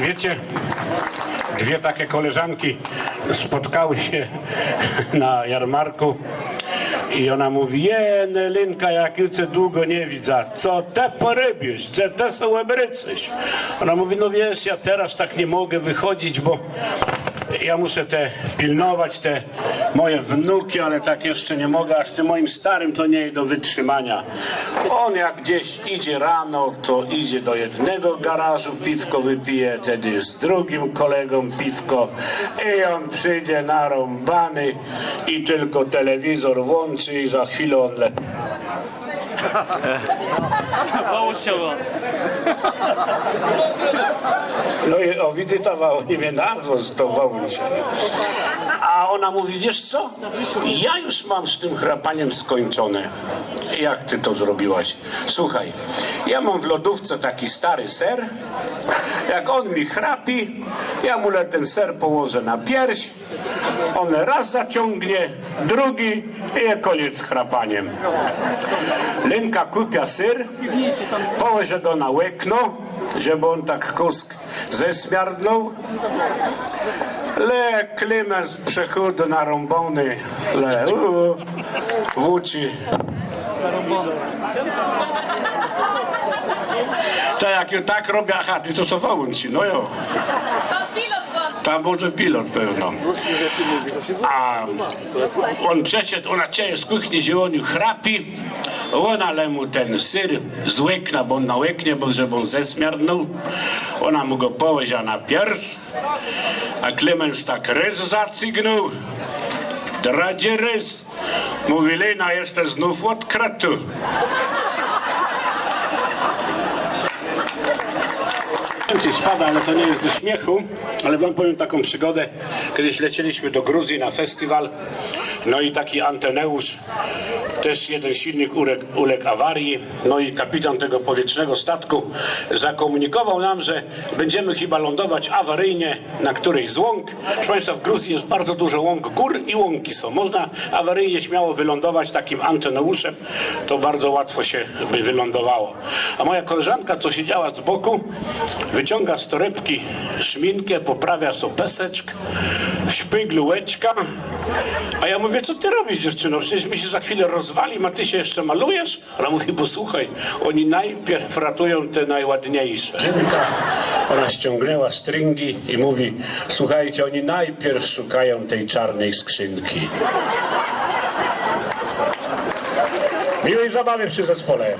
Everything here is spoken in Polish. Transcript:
Wiecie, dwie takie koleżanki spotkały się na jarmarku i ona mówi, jene Linka, jak już cię długo nie widzę, co te porybisz, co te są ebrycyś. Ona mówi, no wiesz, ja teraz tak nie mogę wychodzić, bo ja muszę te pilnować, te moje wnuki, ale tak jeszcze nie mogę, a z tym moim starym to nie do wytrzymania. On jak gdzieś idzie rano, to idzie do jednego garażu, piwko wypije, wtedy z drugim kolegą piwko i on przyjdzie narąbany i tylko telewizor włączy i za chwilę on le... Pouczyło. No i o, widytował imię nazwą z tą. A ona mówi, wiesz co, ja już mam z tym chrapaniem skończone. Jak ty to zrobiłaś? Słuchaj, ja mam w lodówce taki stary ser. Jak on mi chrapi, ja mu ten ser położę na pierś. On raz zaciągnie, drugi i koniec chrapaniem. Lenka kupia syr, położy go na łekno, żeby on tak kusk zesmiardnął. Le Klemens przechodu narąbony, le u, włóczy. Jak ją tak robię, aha, ty to co wołunci, no jo. Tam może pilot pewno. A on przeszedł, ona cieje z kuchni zieloniu chrapi, ona le mu ten syr z łekna, bo on na łeknie, bo żeby on zesmiardnął. Ona mu go położyła na pierś, a Klemens tak rys zacygnął. Dradzie rys. Mówi, Lena, jesteś znów odkryty. Więcej spada, ale to nie jest do śmiechu, ale wam powiem taką przygodę. Kiedyś lecieliśmy do Gruzji na festiwal, no i taki Anteneusz, też jeden silnik uległ, uległ awarii, no i kapitan tego powietrznego statku zakomunikował nam, że będziemy chyba lądować awaryjnie na którejś z łąk. Proszę Państwa, w Gruzji jest bardzo dużo łąk gór i łąki są. Można awaryjnie śmiało wylądować takim Anteneuszem, to bardzo łatwo się by wylądowało. A moja koleżanka, co siedziała z boku, wyciąga z torebki szminkę, poprawia sobie peseczk, w szpyglu łeczka. A ja mówię, co ty robisz dziewczyno? Przecież mi się za chwilę rozwali, a ty się jeszcze malujesz? Ona mówi, posłuchaj, oni najpierw ratują te najładniejsze. Żynka, ona ściągnęła stringi i mówi, słuchajcie, oni najpierw szukają tej czarnej skrzynki. Miłej zabawy przy zespole.